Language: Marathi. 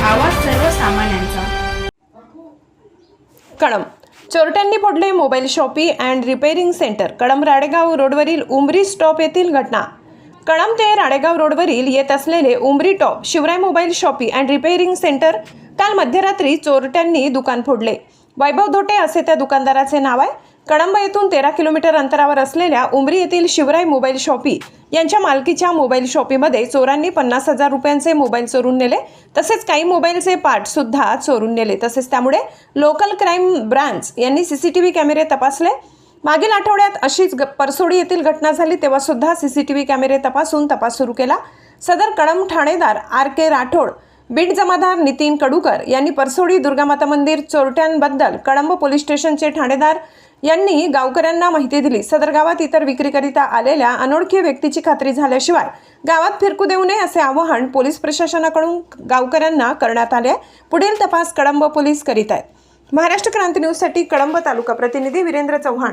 आवाज सर्वसामान्यांचा. कळम चोरट्यांनी फोडले mobile shoppy and repairing centre. Kalam Radegaon रोडवरील उमरी स्टॉप येथील घटना. कळम ते राडेगाव रोडवरील येत असलेले Umri top Shivray mobile shoppy and repairing centre काल मध्यरात्री चोरट्यांनी दुकान फोडले. वैभव धोटे असे त्या दुकानदाराचे नाव आहे. कळंब येथून तेरा किलोमीटर अंतरावर असलेल्या उमरी येथील शिवराय मोबाईल शॉपी यांच्या मालकीच्या मोबाईल शॉपीमध्ये चोरांनी पन्नास हजार रुपयांचे मोबाईल चोरून नेले. तसेच काही मोबाईलचे पार्टसुद्धा चोरून नेले. तसेच त्यामुळे लोकल क्राईम ब्रांच यांनी सी सी टी व्ही कॅमेरे तपासले. मागील आठवड्यात अशीच ग- परसोडी येथील घटना झाली तेव्हासुद्धा सी सी टी व्ही कॅमेरे तपासून तपास सुरू केला. सदर कळंब ठाणेदार आर के राठोड बीड जमादार नितीन कडूकर यांनी परसोडी दुर्गामाता मंदिर चोरट्यांबद्दल कळंब पोलीस स्टेशनचे ठाणेदार यांनी गावकऱ्यांना माहिती दिली. सदर गावात इतर विक्रीकरिता आलेल्या अनोळखी व्यक्तीची खात्री झाल्याशिवाय गावात फिरकू देऊ नये असे आवाहन पोलीस प्रशासनाकडून गावकऱ्यांना करण्यात आले. आहे. पुढील तपास कळंब पोलीस करीत आहेत. महाराष्ट्र क्रांती न्यूजसाठी कळंब तालुका प्रतिनिधी वीरेंद्र चव्हाण.